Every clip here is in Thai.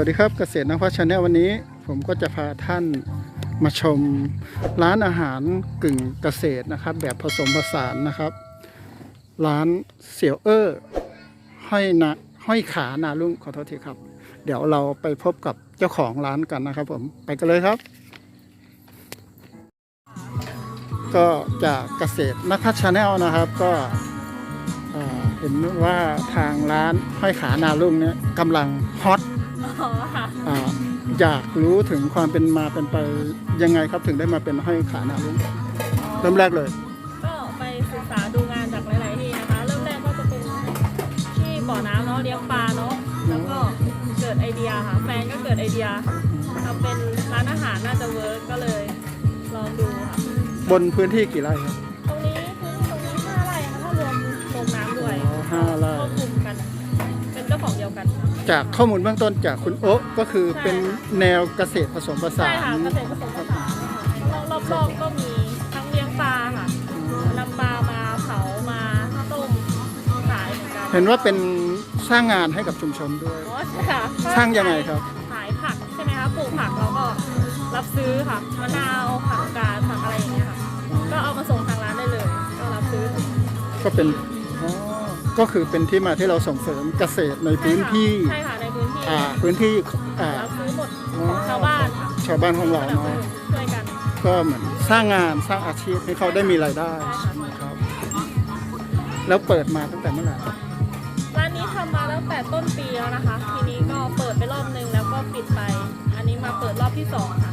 วัสดีครับเกษตรนวัชชาแนลวันนี้ ผมก็จะพาท่านมาชมร้านอาหารกึ่งเกษตรนะครับ แบบผสมผสานนะครับ ร้านเสี่ยวเอ้อห้อยนะห้อยขานาลุงขอโทษทีครับ เดี๋ยวเราไปพบกับเจ้าของร้านกันนะครับผมไปกันเลยครับ ก็จากเกษตรนภัชชาแนลนะครับก็เอ่อเห็นว่าทางร้านห้อยขานาลุงเนี่ยกำลังฮอต อ๋อค่ะอ่าอยากรู้ถึงความเป็นมาเป็นไปยังไงครับถึงได้มาเป็นห้อยขานาลุงเริ่มแรกเลย ก็ไปศึกษาดูงานจากหลาย ๆ ที่นะคะ เริ่มแรกก็จะเป็นที่บ่อน้ำเนาะเลี้ยงปลาเนาะแล้วก็เกิดไอเดียค่ะแฟนก็เกิดไอเดียทำเป็นร้านอาหารน่าจะเวิร์กก็เลยลองดูค่ะบนพื้นที่กี่ไร่ครับตรงนี้พื้นที่ตรงนี้ห้าไร่ค่ะถ้ารวมโรงน้ำด้วยอ๋อห้าไร่ จากข้อมูลเบื้องต้นจากคุณโอ๊ะก็คือเป็นแนวเกษตรผสมผสาใช่นค่ะเกษตรผสมผสานค่ะรอบๆก็มีทั้งเลี้ยงปลาค่ะนำปลามาเผามาต้มขายเหมือนกันเห็นว่าเป็นสร้างงานให้กับชุมชนด้วย อ๋อใช่ค่ะสร้างยังไงครับ ขายผักใช่ไหมคะปลูกผักแล้วก็รับซื้อค่ะมะนาวผักกาดผักอะไรอย่างเงี้ยค่ะ ก็เอามาส่งทางร้านได้เลย ก็รับซื้อ ก็เป็นอ๋อ ก็คือเป็นที่มาที่เราส่งเสริมเกษตรในพื้นที่ใช่ค่ะในพื้นที่อ่าพื้นที่อ่ารับซื้อหมดของชาวบ้านค่ะชาวบ้านของเราก็เนาะช่วยกันก็เหมือนสร้างงานสร้างอาชีพให้เขาได้มีรายได้ใช่ค่ะครับ แล้วเปิดมาตั้งแต่เมื่อไหร่ครับร้านนี้ทำมาตั้งแต่ต้นปีแล้วนะคะ ทีนี้ก็เปิดไปรอบนึงแล้วก็ปิดไป อันนี้มาเปิดรอบที่สองค่ะ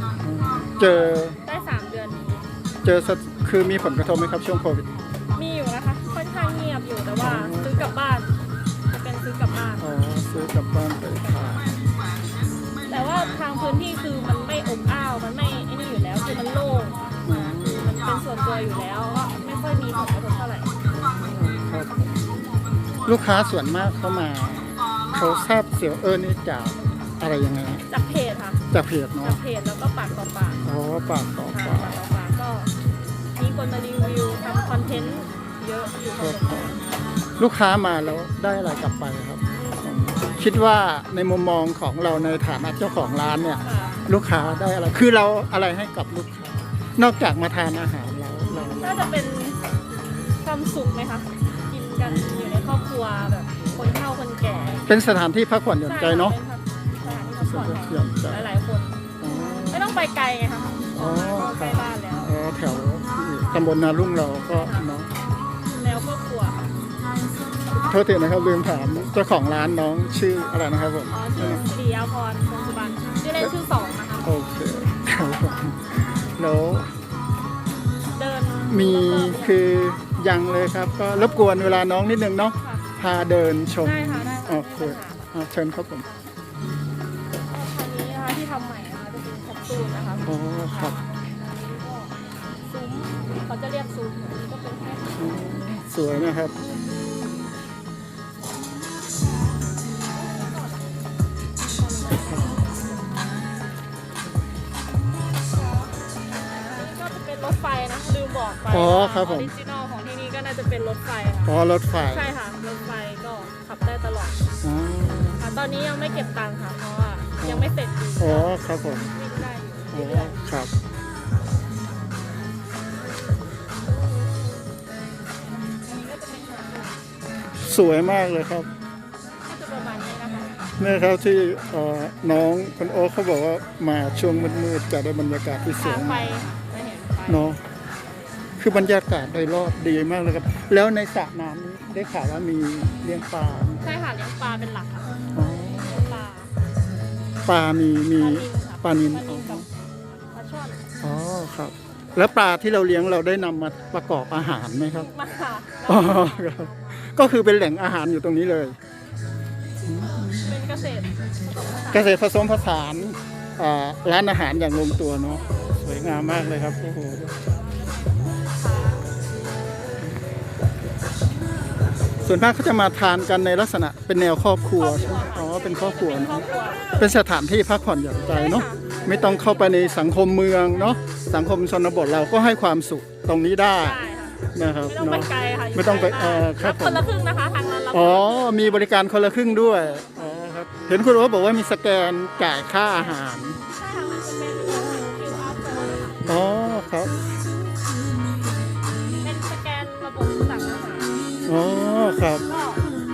เจอได้สามเดือนนี้ เจอสถคือมีผลกระทบไหมครับช่วงโควิด วนตัวอยู่แล้วก็ไม่ค่อยมีผลกระทบเท่าไหร่ครับลูกค้าส่วนมากเข้ามาเขาทราบเสียวเอิญนี่จากอะไรยังไงฮะจากเพจค่ะจากเพจจาเนาะกเพจแล้วก็ปากต่อปากอ๋อปากต่อค่ะปากปากต่อปากก็มีคนมารีวิวทำคอนเทนต์เยอะอยู่พคอรัสบมควรลูกค้ามาแล้วได้อะไรกลับไปครับ คิดว่าในมุมมองของเราในฐานะเจ้าของร้านเนี่ย ค่ะ ลูกค้าได้อะไร คือเราอะไรให้กับลูกค้า นอกจากมาทานอาหารแล้วเรา น่าจะเป็นความสุขไหมคะ กินกันอยู่ในครอบครัวแบบ คนเฒ่าคนแก่เป็นสถานที่พักผ่อนหย่อนใจเนาะ ใช่ค่ะเป็นสถานที่พักผ่อนหย่อนใจหลายๆคนอ๋อไม่ต้องไปไกลไงคะอ๋อก็คใกรัล้บบ้านแล้ว อ๋อแถวตำบลนารุ่งเราก็เนาะแนวครอบครัวค่ะโทษทีนะครับลืมถามเจ้าของร้านน้องชื่ออะไรนะครับผมอ๋อชื่อศรีอาพรคงสุบันชื่อเล่นชื่อสองนะคะ โอเคครับผมแล้วเดิน มีคือยังเลยครับ ก็รบกวนเวลาน้องนิดนึงเนาะค่ะพาเดินชมได้ค่ะได้โอเคอะเชิญครับผมทางนี้นะคะที่ทำใหม่นะคะจะเป็นแคปซูลนะคะอ๋อครับซุ้มเขาจะเรียกซุ้มอันนี้ก็เป็นแค่อืมสวยนะครับ ไปอ๋อครับผม ออริจินอลของที่นี่ก็น่าจะเป็นรถไฟค่ะอ๋อรถไฟใช่ค่ะรถไฟก็ขับได้ตลอดอ๋อค่ะตอนนี้ยังไม่เก็บตังค์ค่ะเพราะว่ายังไม่เสร็จดีอ๋อครับผมวิ่งได้ออ๋ยู่อเรื่อยครับๆอันนี้ก็จะเป็นแคปซูลสวยมากเลยครับก็จะประมาณนี้นะคะ เนี่ยครับที่เอ่อน้องคุณโอ๊คเขาบอกว่ามาช่วงมืดๆจะได้บรรยากาศที่สวทางยไฟมาก จะเห็นไฟเนาะ คือบรรยากาศโดยรอบดีมากเลยครับ แล้วในสระน้ำนี้ได้ข่าวว่ามีเลี้ยงปลาใช่ค่ะเลี้ยงปลาเป็นหลักค่ะอ๋อเลี้ยงปลาปลามีมีปลานิลปลานิลค่ะปลานิลกับปลาช่อนอ๋อครับ แล้วปลาที่เราเลี้ยงเราได้นำมาประกอบอาหารไหมครับมาค่ะอ๋อครับก็คือเป็นแหล่งอาหารอยู่ตรงนี้เลย เป็นเกษตรผสมผสานเกษตรผสมผสานอ่าร้านอาหารอย่างลงตัวเนาะสวยงามมากเลยครับโอ้โห ส่วนมากเขาจะมาทานกันในลักษณะเป็นแนวครอบครัวใช่ไหมอ๋อเป็นครอบครัวเป็นครเนออะบครัวเป็นสถานที่พักผ่อนหย่อนใจเนาะไม่ต้องเข้าไปในสังคมเมืองเนาะสังคมชนบทเราก็ให้ความสุขตรงนี้ได้ได้ค่ะนะครับไม่ต้องไปเนาะ ไกลค่ะยู่ไม่ต้องไปใกล้เอ่อครับรับคนละครึ่งนะคะทางนั้นรับอ๋อมีบริการคนละครึ่งด้วยอ๋อครับเห็นคุณโอ๊ตบอกว่ามีสแกนจ่ายค่าอาหาร ครับ ก็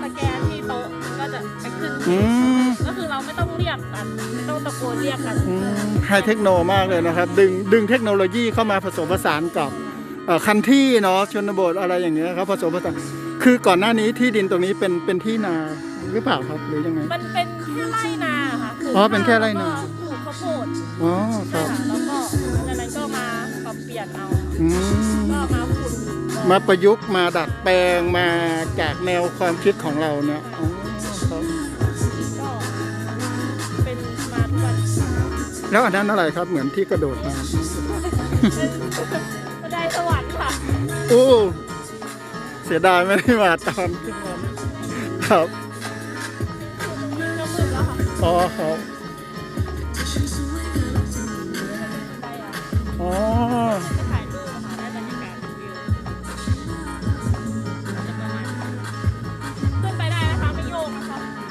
สแกนที่โต๊ะมันก็จะไปขึ้นอืม ก็คือเราไม่ต้องเรียกกันไม่ต้องตะโกนเรียกกันอืมไฮเทคโนมากเลยนะครับ ดึงดึงเทคโนโลยีเข้ามาผสมผสานกับเอ่อคันที่เนาะชนบทอะไรอย่างเงี้ยครับผสมผสานคือก่อนหน้านี้ที่ดินตรงนี้เป็นเป็นที่นาหรือเปล่าครับหรือยังไง มันเป็นแค่ไร่นาค่ะปลูกอ๋อเป็นแค่ไร่นา แล้วก็ปลูกข้าวโพดอ๋อคใช่รับค่ะแล้วก็จากนั้นก็มาปรับเปลี่ยนเอาอืมก็มาขุด มาประยุกต์มาดัดแปลงมาจากแนวความคิดของเราเนี่ยอ๋อครับก็เป็นมาทุกวันแล้วอันนั้นอะไรครับเหมือนที่กระโดดมาบันไดสวรรค์ค่ะโอ้เสียดายไม่ได้มาตอนขึ้นมาครับก็มืดแล้วค่ะอ๋อครับได้อะอ๋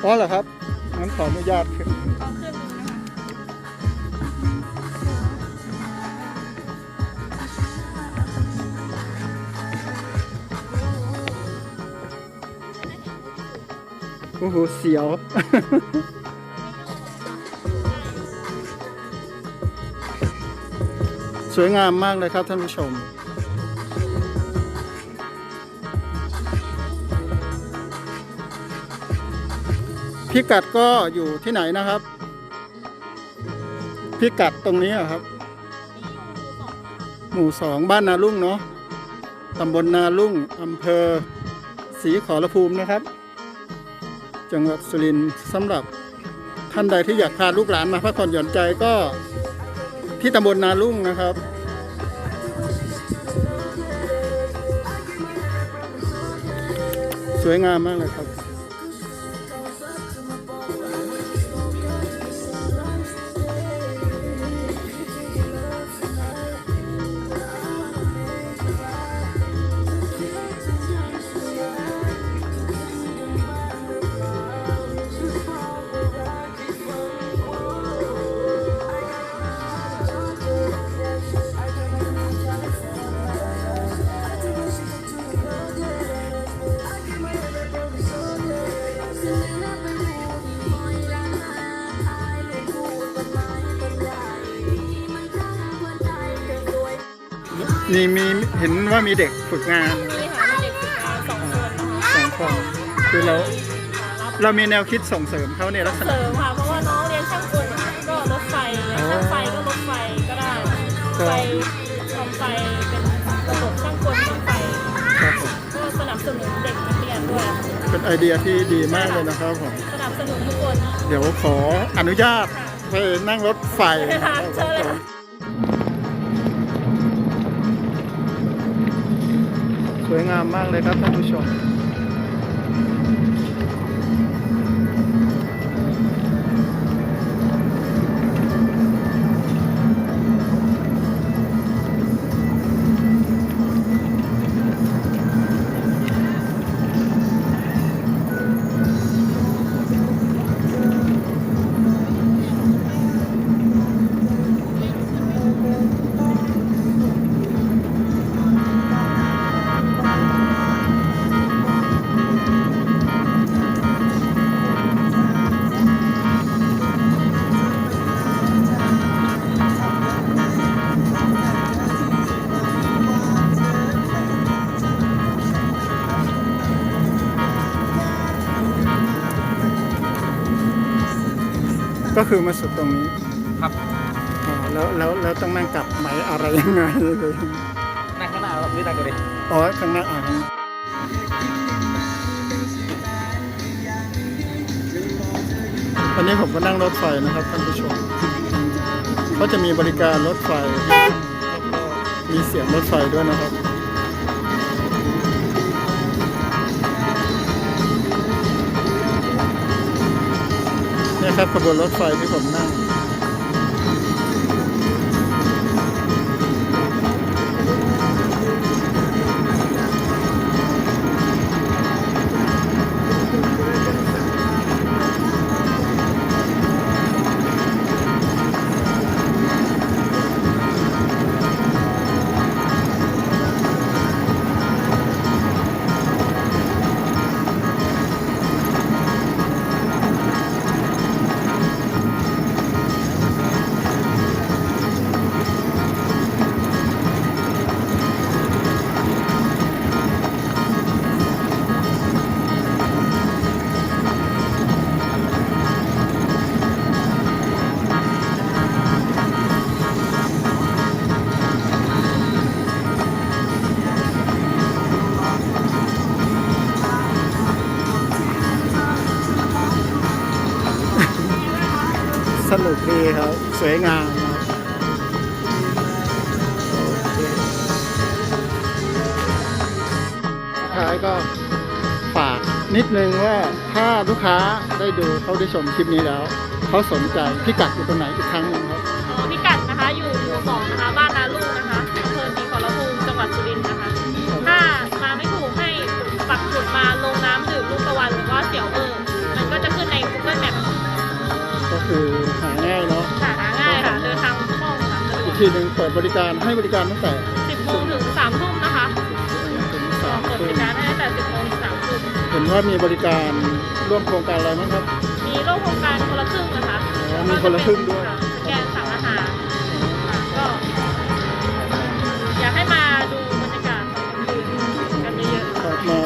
อ๋อเหรอครับงั้นขออนุญาตขึ้นลองขึ้นนะคะโอ้โหเสียว สวยงามมากเลยครับท่านผู้ชม พิกัดก็อยู่ที่ไหนนะครับ พิกัดตรงนี้ครับ หมู่สองบ้านนาลุ่งเนาะตำบลนาลุ่งอำเภอศรีขอรภูมินะครับ จังหวัดสุรินทร์สำหรับท่านใดที่อยากพาลูกหลานมาพักผ่อนหย่อนใจก็ที่ตำบลนาลุ่งนะครับสวยงามมากเลยครับ นี่มีเห็นว่ามีเด็กฝึกงานมีค่ะมีเด็กฝึกงานสองคนนะคะสองคนคือเรารับเรามีแนวคิดส่งเสริมเขาในลักษเสณะ ริมค่ะเพราะว่าน้องเรียนช่างกลก็รถไฟเรียนช่างไฟก็รถไฟก็ได้ก็ ไฟทำไฟเป็นระบบช่างกลช่างไฟครับผมก็สนับสนุนเด็กนักเรียนด้วย เป็นไอเดียที่ดีมากเลยนะครับผมสนับสนุนทุกคน เดี๋ยวขออนุญาตไปนั่งรถไฟค่ะเชิญเลยค่ะ สวยงามมากเลยครับท่านผู้ชม คือมาสุดตรงนี้ครับอ๋อแล้วแล้วแล้วต้องนั่งกลับไหมอะไรยังไงเลยนั่งข้างหน้าครับนี่นั่งกันเลยอ๋อข้างหน้าอ่านวันนี้ผมก็นั่งรถไฟนะครับท่านผู้ชมเขาจะมีบริการรถไฟแล้วก็มีเสียงรถไฟด้วยนะครับ นี่ยครับขบวนรถไฟที่ผมนั่ง สวยงามครับสุดท้ายก็ฝากนิดนึงว่าถ้าลูกค้าได้ดูเขาได้ชมคลิปนี้แล้ว เขาสนใจพิกัดอยู่ตรงไหนอีกครั้งหนึงครับ อ๋อพิกัดนะคะอยู่หมู่สองนะคะ บ้านนาลูกนะคะอำเภอศรีขอรภูมิจังหวัดสุรินทร์นะคะ ถ้ามาไม่ถูกให้ปักหมุดมาลงน้ำดื่มลูกตะวันหรือว่าเสี่ยวเออมันก็จะขึ้นใน Google Map ก็คือ ทีหนึ่งเปิดบริการให้บริการตั้งแต่ 10โมงถึง3ทุ่มนะคะถึงสามเปิดบทุ่มริการให้ตั้งแต่10โมงถึง3ทุ่มเห็นว่ามีบริการร่วมโครงการอะไรบ้างครับ มีโรคโครงการคนละครึ่งนะคะอ๋อมีคนละครึ่งด้วยค่ะแกนสั่งอาหารค่ะก็ อยากให้มาดูบรรยากาศตอนกลางคืนกันเยอะๆครับมา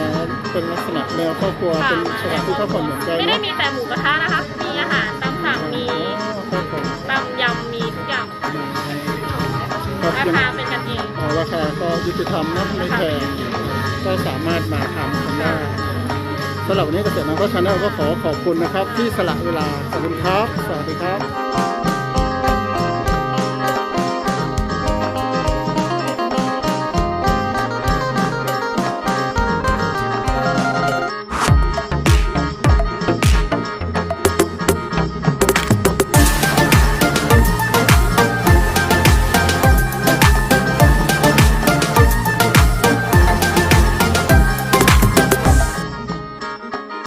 เป็นลักษณะแนวครอบครัวค่ะเป็นสถานที่พักผ่อนหย่อนใจไม่ได้เนาะมีแต่หมูกระทะนะคะ มีอาหารตามสั่งมีอ๋อครับผมตำยำมีทุกอย่างค ราคาเป็นกันเองอ๋อราคาก็ยุติธรรมนะไม่แพงก็สามารถมาทำกันได้สำหรับวันนี้เกษตรน้ำก็ชาแนลก็ขอขอบคุณนะครับ ที่สละเวลาขอบคุณครับ สวัสดีครับ